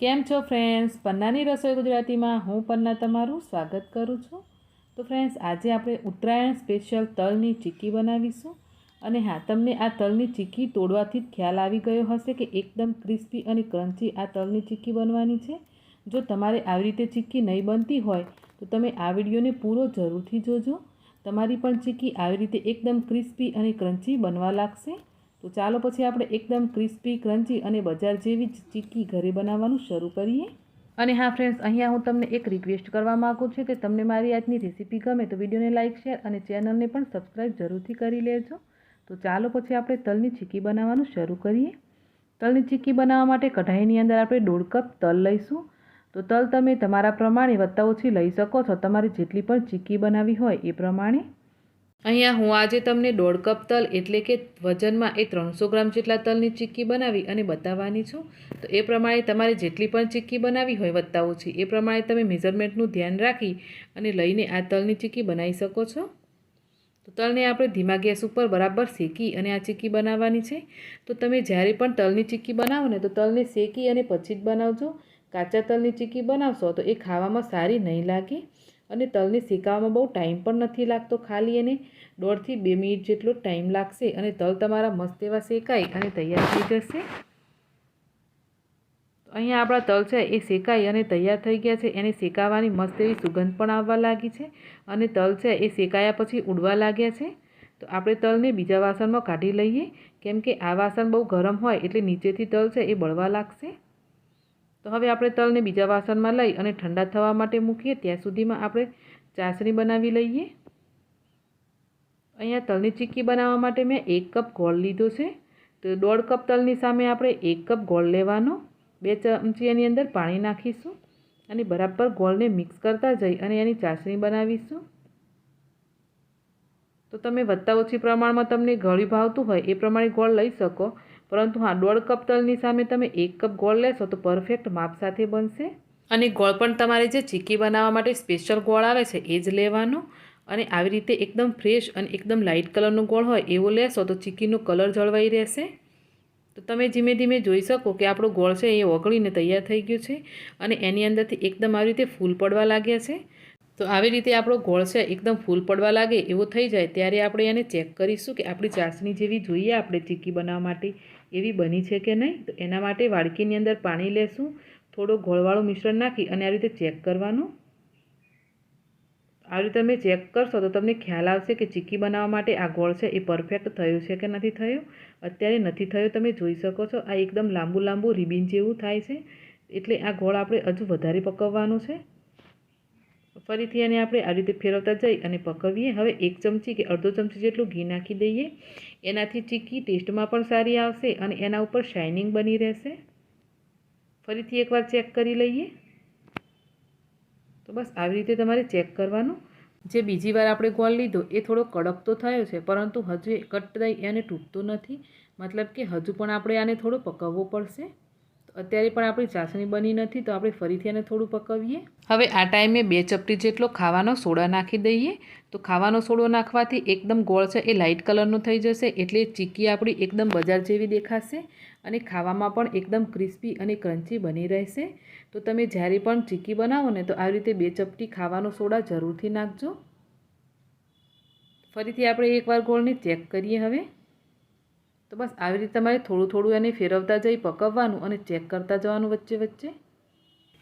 કેમ છો ફ્રેન્ડ્સ પન્નાની રસોઈ ગુજરાતીમાં હું પન્ના તમારું સ્વાગત કરું છું. તો ફ્રેન્ડ્સ આજે આપણે ઉત્તરાયણ સ્પેશિયલ તલની ચીક્કી બનાવીશું. અને હા, તમને આ તલની ચીક્કી તોડવાથી જ ખ્યાલ આવી ગયો હશે કે એકદમ ક્રિસ્પી અને ક્રન્ચી આ તલની ચીક્કી બનવાની છે. જો તમારે આવી રીતે ચીક્કી નહીં બનતી હોય, તો તમે આ વિડીયોને પૂરો જરૂરથી જોજો. તમારી પણ ચીક્કી આવી રીતે એકદમ ક્રિસ્પી અને ક્રન્ચી બનવા લાગશે. તો ચાલો પછી આપણે એકદમ ક્રિસ્પી, ક્રન્ચી અને બજાર જેવી જ ચીક્કી ઘરે બનાવવાનું શરૂ કરીએ. અને હા ફ્રેન્ડ્સ અહીંયા હું તમને એક રિક્વેસ્ટ કરવા માગું છું કે તમને મારી આજની રેસીપી ગમે તો વિડીયોને લાઇક શેર અને ચેનલને પણ સબસ્ક્રાઈબ જરૂરથી કરી લેજો. તો ચાલો પછી આપણે તલની ચીક્કી બનાવવાનું શરૂ કરીએ. તલની ચીક્કી બનાવવા માટે કઢાઈની અંદર આપણે દોઢ કપ તલ લઈશું. તો તલ તમે તમારા પ્રમાણે વત્તા ઓછી લઈ શકો છો. તમારે જેટલી પણ ચીક્કી બનાવવી હોય એ પ્રમાણે. અહીંયા હું આજે તમને દોઢ કપ તલ એટલે કે વજનમાં એ ત્રણસો ગ્રામ જેટલા તલની ચીક્કી બનાવી અને બતાવવાની છું. તો એ પ્રમાણે તમારે જેટલી પણ ચીક્કી બનાવી હોય વત્તા ઓછી એ પ્રમાણે તમે મેઝરમેન્ટનું ધ્યાન રાખી અને લઈને આ તલની ચીક્કી બનાવી શકો છો. તો તલને આપણે ધીમા ગેસ ઉપર બરાબર શેકી અને આ ચીક્કી બનાવવાની છે. તો તમે જ્યારે પણ તલની ચીક્કી બનાવો ને, તો તલને શેકી અને પછી જ બનાવજો. કાચા તલની ચીક્કી બનાવશો તો એ ખાવામાં સારી નહીં લાગે અને તલને શેકાવામાં બહુ ટાઈમ પણ નથી લાગતો ખાલી એને. દોઢથી બે મિનિટ જેટલો ટાઈમ લાગશે અને તલ તમારા મસ્ત એવા શેકાઈ અને તૈયાર થઈ જશે. અહીંયા આપણા તલ છે એ શેકાઈ અને તૈયાર થઈ ગયા છે. એને શેકાવાની મસ્ત એવી સુગંધ પણ આવવા લાગી છે અને તલ છે એ શેકાયા પછી ઉડવા લાગ્યા છે. તો આપણે તલને બીજા વાસણમાં કાઢી લઈએ. કેમ કે આ વાસણ બહુ ગરમ હોય એટલે નીચેથી તલ છે એ બળવા લાગશે. તો હવે આપણે તલને બીજા વાસણમાં લઈ અને ઠંડા થવા માટે મૂકીએ. ત્યાં સુધીમાં આપણે ચાસણી બનાવી લઈએ. અહીંયા તલની ચીક્કી બનાવવા માટે મેં એક કપ ગોળ લીધો છે. તો દોઢ કપ તલની સામે આપણે એક કપ ગોળ લેવાનો, બે ચમચી એની અંદર પાણી નાખીશું અને બરાબર ગોળને મિક્સ કરતા જઈ અને એની ચાસણી બનાવીશું. તો તમે વધતા ઓછી પ્રમાણમાં તમને ગળી ભાવતું હોય એ પ્રમાણે ગોળ લઈ શકો, પરંતુ હા, દોઢ કપ તલની સામે તમે એક કપ ગોળ લેશો તો પરફેક્ટ માપ સાથે બનશે. અને ગોળ પણ તમારે જે ચીક્કી બનાવવા માટે સ્પેશિયલ ગોળ આવે છે એ જ લેવાનો. અને આવી રીતે એકદમ ફ્રેશ અને એકદમ લાઇટ કલરનો ગોળ હોય, એવો લેશો તો ચીકીનો કલર જળવાઈ રહેશે. તો તમે ધીમે ધીમે જોઈ શકો કે આપણો ગોળ છે એ ઓગળીને તૈયાર થઈ ગયું છે અને એની અંદરથી એકદમ આવી રીતે ફૂલ પડવા લાગ્યા છે. તો આવી રીતે આપણો ગોળ છે એકદમ ફૂલ પડવા લાગે એવો થઈ જાય ત્યારે આપણે એને ચેક કરીશું કે આપણી ચાસણી જેવી જોઈએ આપણે ચીકી બનાવવા માટે એવી બની છે કે નહીં. તો એના માટે વાડકીની અંદર પાણી લેશું, થોડો ગોળવાળું મિશ્રણ નાખી અને આ રીતે ચેક કરવાનું. આવી તમે ચેક કરશો તો તમને ખ્યાલ આવશે કે ચીક્કી બનાવવા માટે આ ગોળ છે, એ પરફેક્ટ થયું છે કે નથી થયું? અત્યારે નથી થયું, તમે જોઈ શકો છો, આ એકદમ લાંબુ લાંબુ રિબિન જેવું થાય છે. એટલે આ ગોળ આપણે હજુ વધારે પકવવાનું છે. ફરીથી એને આપણે આ રીતે ફેરવતા જઈ અને પકવીએ. હવે એક ચમચી કે અડધો ચમચી જેટલું ઘી નાખી દઈએ. એનાથી ચીક્કી ટેસ્ટમાં પણ સારી આવશે અને એના ઉપર શાઇનિંગ બની રહેશે. ફરીથી એકવાર ચેક કરી લઈએ. તો બસ આવી રીતે તમારે ચેક કરવાનું. જે બીજી વાર આપણે ગોળ લીધો, એ થોડો કડક તો થયો છે, પરંતુ હજુ કટ દઈ એને તૂટતો નથી. મતલબ કે હજુ પણ આપણે આને થોડો પકવવો પડશે. અત્યારે પણ આપણી ચાસણી બની નથી, તો આપણે ફરીથી એને થોડું પકવીએ. હવે આ ટાઈમે બે ચપટી જેટલો ખાવાનો સોડા નાખી દઈએ. તો ખાવાનો સોડો નાખવાથી એકદમ ગોળ છે, એ લાઇટ કલરનો થઈ જશે, એટલે ચીકી આપણી એકદમ બજાર જેવી દેખાશે અને ખાવામાં પણ એકદમ ક્રિસ્પી અને ક્રન્ચી બની રહેશે. તો તમે જ્યારે પણ ચીકી બનાવો ને, તો આવી રીતે બે ચપટી ખાવાનો સોડા જરૂરથી નાખજો. ફરીથી આપણે એકવાર ગોળને ચેક કરીએ હવે. તો બસ આવી રીતે તમારે થોડું થોડું એને ફેરવતા જઈ પકવવાનું અને ચેક કરતા જવાનું વચ્ચે વચ્ચે.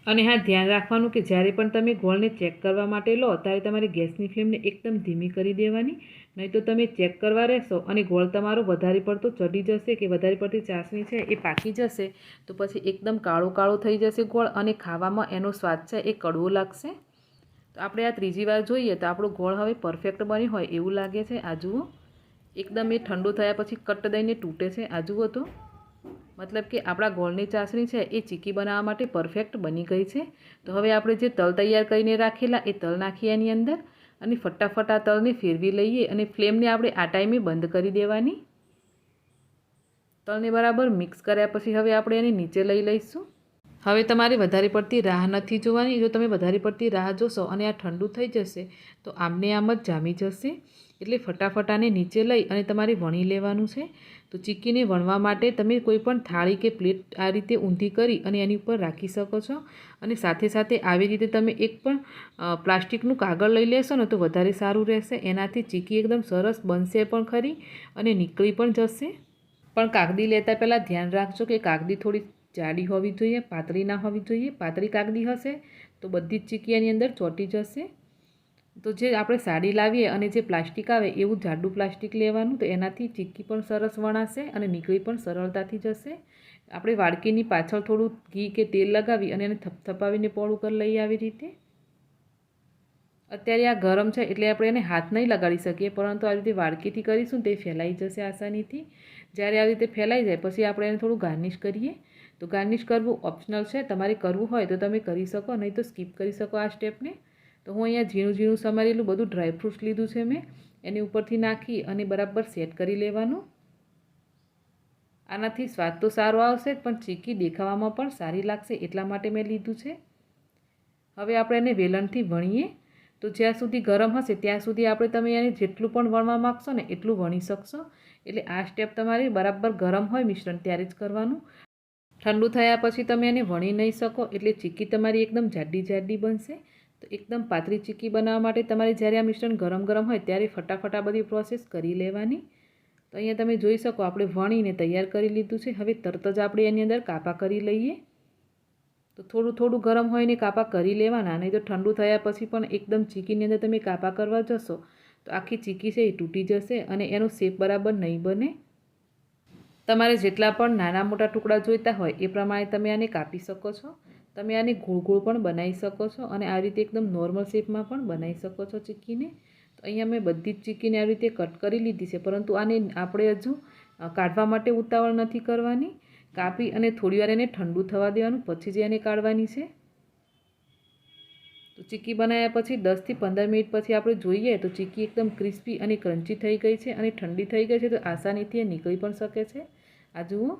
અને હા, ધ્યાન રાખવાનું કે જ્યારે પણ તમે ગોળને ચેક કરવા માટે લો, ત્યારે તમારે ગેસની ફ્લેમને એકદમ ધીમી કરી દેવાની. નહીં તો તમે ચેક કરવા રહેશો અને ગોળ તમારો વધારે પડતો ચડી જશે કે વધારે પડતી ચાસણી છે એ પાકી જશે. તો પછી એકદમ કાળો કાળો થઈ જશે ગોળ અને ખાવામાં એનો સ્વાદ છે એ કડવો લાગશે. તો આપણે આ ત્રીજી વાર જોઈએ તો આપણો ગોળ હવે પરફેક્ટ બની હોય એવું લાગે છે. આ જુઓ. એકદમ એ ઠંડુ થયા પછી કટ દઈને તૂટે છે આ જુઓ તો. મતલબ કે આપણા ગોળની ચાસણી છે એ ચીકી બનાવવા માટે પરફેક્ટ બની ગઈ છે. તો હવે આપણે જે તલ તૈયાર કરીને રાખેલા એ તલ નાખીએ એની અંદર અને ફટાફટ આ તલને ફેરવી લઈએ અને ફ્લેમને આપણે આ ટાઈમે બંધ કરી દેવાની. તલને બરાબર મિક્સ કર્યા પછી હવે આપણે એને નીચે લઈ લઈશું. હવે તમારે વધારે પડતી રાહ નથી જોવાની. જો તમે વધારે પડતી રાહ જોશો અને આ ઠંડુ થઈ જશે, તો આમને આમ જ જામી જશે. એટલે ફટાફટાને નીચે લઈ અને તમારે વણી લેવાનું છે. તો ચીક્કીને વણવા માટે તમે કોઈ પણ થાળી કે પ્લેટ આ રીતે ઊંધી કરી અને એની ઉપર રાખી શકો છો. અને સાથે સાથે આવી રીતે તમે એક પણ પ્લાસ્ટિકનું કાગળ લઈ લેશો ને તો વધારે સારું રહેશે. એનાથી ચીક્કી એકદમ સરસ બનશે પણ ખરી અને નીકળી પણ જશે. પણ કાગદી લેતા પહેલાં ધ્યાન રાખજો કે કાગદી થોડી જાડી હોવી જોઈએ, પાતળી ના હોવી જોઈએ. પાતળી કાગદી હશે તો બધી જ ચીક્કી એની અંદર ચોંટી જશે. તો જે આપણે સાડી લાવીએ અને જે પ્લાસ્ટિક આવે એવું જાડું પ્લાસ્ટિક લેવાનું, તો એનાથી ચીક્કી પણ સરસ વણાશે અને નીકળી પણ સરળતાથી જશે. આપણે વાડકીની પાછળ થોડું ઘી કે તેલ લગાવી અને એને થપથપાવીને પોળું કરી લઈએ આવી રીતે. અત્યારે આ ગરમ છે એટલે આપણે એને હાથ નહીં લગાડી શકીએ, પરંતુ આવી રીતે વાડકીથી કરીશું તે ફેલાઈ જશે આસાનીથી. જ્યારે આવી રીતે ફેલાઈ જાય, પછી આપણે એને થોડું ગાર્નિશ કરીએ. તો ગાર્નિશ કરવું ઓપ્શનલ છે, તમારે કરવું હોય તો તમે કરી શકો, નહીં તો સ્કીપ કરી શકો આ સ્ટેપને. તો હું અહીંયા ઝીણું ઝીણું સમારેલું બધું ડ્રાયફ્રૂટ્સ લીધું છે મેં. એની ઉપરથી નાખી અને બરાબર સેટ કરી લેવાનું. આનાથી સ્વાદ તો સારો આવશે, પણ ચીકી દેખાવામાં પણ સારી લાગશે એટલા માટે મેં લીધું છે. હવે આપણે એને વેલણથી વણીએ. તો જ્યાં સુધી ગરમ હશે ત્યાં સુધી આપણે તમે એને જેટલું પણ વણવા માગશો ને એટલું વણી શકશો. એટલે આ સ્ટેપ તમારે બરાબર ગરમ હોય મિશ્રણ ત્યારે જ કરવાનું. ઠંડુ થયા પછી તમે એને વણી નહીં શકો એટલે ચીકી તમારી એકદમ જાડી જાડી બનશે. તો એકદમ પાતળી ચીક્કી બનાવવા માટે તમારે જ્યારે આ મિશ્રણ ગરમ ગરમ હોય ત્યારે ફટાફટ આ બધી પ્રોસેસ કરી લેવાની. તો અહીંયા તમે જોઈ શકો, આપણે વણીને તૈયાર કરી લીધું છે. હવે તરત જ આપણે એની અંદર કાપા કરી લઈએ. તો થોડું થોડું ગરમ હોય ને કાપા કરી લેવાના, નહીં તો ઠંડુ થયા પછી પણ એકદમ ચીકીની અંદર તમે કાપા કરવા જશો, તો આખી ચીકી છે એ તૂટી જશે અને એનો શેપ બરાબર નહીં બને. તમારે જેટલા પણ નાના મોટા ટુકડા જોઈતા હોય એ પ્રમાણે તમે આને કાપી શકો છો. તમે આને ગોળ ગોળ પણ બનાવી શકો છો અને આ રીતે એકદમ નોર્મલ શેપમાં પણ બનાવી શકો છો ચીક્કીને તો અહીંયા મેં બધી જ ચીક્કીને આવી રીતે કટ કરી લીધી છે, પરંતુ આને આપણે હજુ કાઢવા માટે ઉતાવળ નથી કરવાની. કાપી અને થોડી વાર એને ઠંડુ થવા દેવાનું, પછી જ એને કાઢવાની છે. તો ચીક્કી બનાવ્યા પછી દસથી પંદર મિનિટ પછી આપણે જોઈએ તો ચીક્કી એકદમ ક્રિસ્પી અને ક્રન્ચી થઈ ગઈ છે અને ઠંડી થઈ ગઈ છે તો આસાનીથી એ નીકળી પણ શકે છે. આ જુઓ.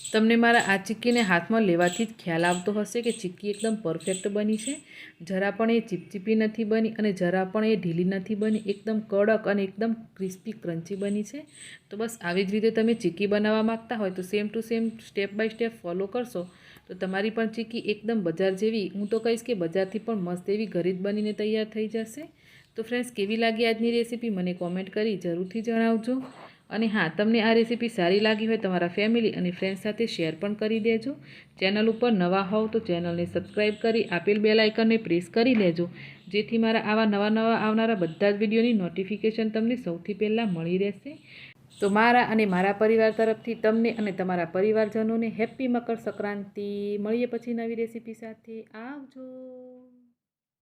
તમને મારા આ ચીક્કીને હાથમાં લેવાથી જ ખ્યાલ આવતો હશે કે ચીક્કી એકદમ પરફેક્ટ બની છે. જરા પણ એ ચીપચીપી નથી બની અને જરા પણ એ ઢીલી નથી બની. એકદમ કડક અને એકદમ ક્રિસ્પી ક્રન્ચી બની છે. તો બસ આવી જ રીતે તમે ચીક્કી બનાવવા માગતા હોય તો same to same step by step follow કરશો. તો તમારી પણ ચીક્કી એકદમ બજાર જેવી, હું તો કહીશ કે બજારથી પણ મસ્ત એવી ઘરે બનીને તૈયાર થઈ જશે. તો ફ્રેન્ડ્સ કેવી લાગી આજની રેસીપી મને કોમેન્ટ કરી જરૂરથી જણાવજો. અને હા, તમને આ રેસીપી સારી લાગી હોય તમારા ફેમિલી અને ફ્રેન્ડ્સ સાથે શેર પણ કરી દેજો. ચેનલ ઉપર નવા હોવ તો ચેનલને સબસ્ક્રાઈબ કરી, આપેલ બેલ આઇકનને પ્રેસ કરી લેજો. જેથી મારા આવા નવા નવા આવનારા બધા જ વિડીયોની નોટિફિકેશન તમને સૌથી પહેલાં મળી રહેશે. તો મારા અને મારા પરિવાર તરફથી તમને અને તમારા પરિવારજનોને હેપ્પી મકર સંક્રાંતિ. મળીએ પછી નવી રેસીપી સાથે. આવજો.